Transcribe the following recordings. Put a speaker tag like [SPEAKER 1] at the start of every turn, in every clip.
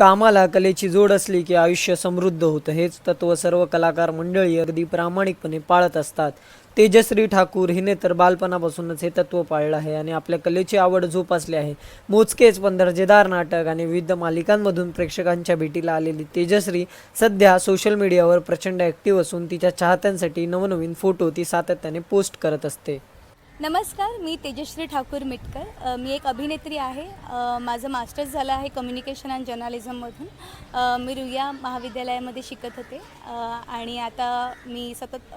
[SPEAKER 1] कामाला कलेची जोड असली की आयुष्य समृद्ध होतं. हेच तत्व सर्व कलाकार मंडळी अगदी प्रामाणिकपणे पाळत असतात. तेजश्री ठाकूर हिने तर बालपणापासूनच हे तत्व पाळलं आहे आणि आपल्या कलेची आवड जोपासली आहे. मोजकेच पण दर्जेदार नाटक आणि विविध मालिकांमधून प्रेक्षकांच्या भेटीला आलेली तेजश्री सध्या सोशल मीडियावर प्रचंड ॲक्टिव्ह असून तिच्या चाहत्यांसाठी नवनवीन फोटो ती सातत्याने पोस्ट करत असते.
[SPEAKER 2] नमस्कार मी तेजश्री ठाकूर मिटकर. मी एक अभिनेत्री आहे. माझं मास्टर्स झालं आहे कम्युनिकेशन अँड जर्नालिझममधून मी रुया महाविद्यालयामध्ये शिकत होते. आणि आता मी सतत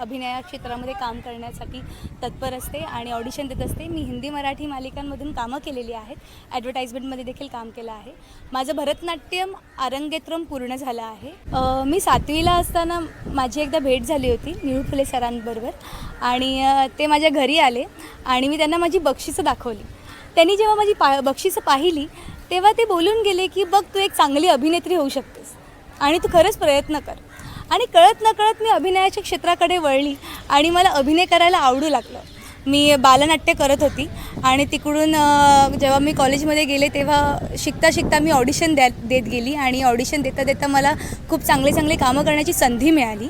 [SPEAKER 2] अभिनया क्षेत्रामध्ये काम करण्यासाठी तत्पर असते आणि ऑडिशन देत असते. मी हिंदी मराठी मालिकांमधून कामं केलेली आहेत. ॲडव्हर्टाईजमेंटमध्ये देखील काम केलं आहे. माझं भरतनाट्यम आरंगेत्रम पूर्ण झालं आहे. मी सातवीला असताना माझी एकदा भेट झाली होती निळू फुले सरांबरोबर. आणि ते माझ्या घरी आले आणि मी त्यांना माझी बक्षिसं दाखवली. त्यांनी जेव्हा माझी पा बक्षिसं पाहिली तेव्हा ते बोलून गेले की बघ तू एक चांगली अभिनेत्री होऊ शकतेस आणि तू खरंच प्रयत्न कर. आणि कळत नकळत मी अभिनयाच्या क्षेत्राकडे वळली आणि मला अभिनय करायला आवडू लागलं. मी बालनाट्य करत होती आणि तिकडून जेव्हा मी कॉलेजमध्ये गेले तेव्हा शिकता शिकता मी ऑडिशन द्या देत गेली आणि ऑडिशन देता देता मला खूप चांगले चांगले कामं करण्याची संधी मिळाली.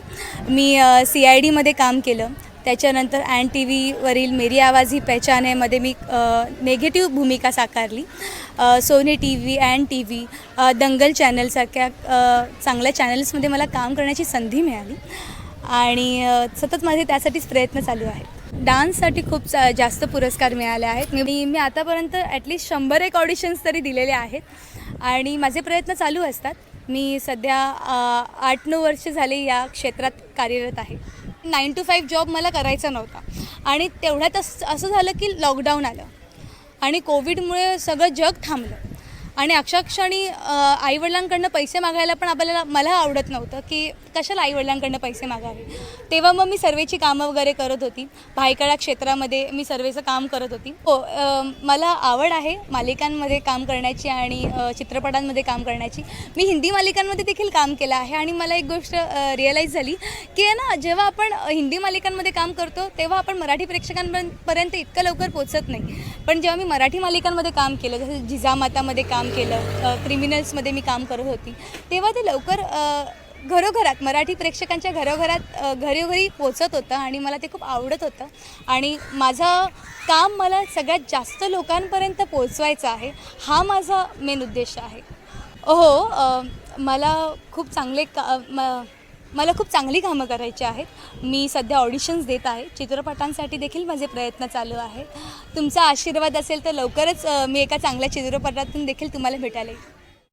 [SPEAKER 2] मी सी आय डीमध्ये काम केलं. त्याच्यानंतर अँड टी व्हीवरील मेरी आवाज ही पहचान आहेमध्ये मध्ये मी नेगेटिव्ह भूमिका साकारली. Sony T V and T V Dangal चॅनलसारख्या चांगल्या चॅनल्समध्ये मला काम करण्याची संधी मिळाली. आणि सतत माझे त्यासाठीच प्रयत्न चालू आहेत. डान्ससाठी खूप जास्त पुरस्कार मिळाले आहेत. मी मी आतापर्यंत ॲटलिस्ट शंभर एक ऑडिशन्स तरी दिलेले आहेत. आणि माझे प्रयत्न चालू असतात. मी सध्या आठ नऊ वर्ष झाले या क्षेत्रात कार्यरत आहे. नाईन टू फाईव्ह जॉब मला करायचा नव्हता. आणि तेवढ्यात असं असं झालं की लॉकडाऊन आलं. आणि कोविडमुळे सगळं जग थांबलं. आणि अक्षरक्षणी आईवडिलांकडनं पैसे मागायला पण आपल्याला मला आवडत नव्हतं की कशाला आईवडिलांकडनं पैसे मागावे. तेव्हा मग मी सर्वेची कामं वगैरे करत होती. भायकळा क्षेत्रामध्ये मी सर्वेचं काम करत होती. हो मला आवड आहे मालिकांमध्ये काम करण्याची आणि चित्रपटांमध्ये काम करण्याची. मी हिंदी मालिकांमध्ये देखील काम केलं आहे आणि मला एक गोष्ट रिअलाईज झाली की आहे ना जेव्हा आपण हिंदी मालिकांमध्ये काम करतो तेव्हा आपण मराठी प्रेक्षकांपर्यंत इतकं लवकर पोचत नाही. पण जेव्हा मी मराठी मालिकांमध्ये काम केलं जसं जिजामातामध्ये काम केलं. क्रिमिनल्समध्ये मी काम करत होती. तेव्हा ते लवकर घरोघरात मराठी प्रेक्षकांच्या घरोघरात घरोघरी पोचत होतं आणि मला ते खूप आवडत होतं. आणि माझं काम मला सगळ्यात जास्त लोकांपर्यंत पोचवायचं आहे हा माझा मेन उद्देश आहे. हो मला खूप चांगले का म मला खूप चांगली कामं करायची आहेत. मी सध्या ऑडिशन्स देत आहे. चित्रपटांसाठी देखील माझे प्रयत्न चालू आहे तुमचा आशीर्वाद असेल तर लवकरच मी एका चांगल्या चित्रपटातून देखील तुम्हाला भेटायला येईल.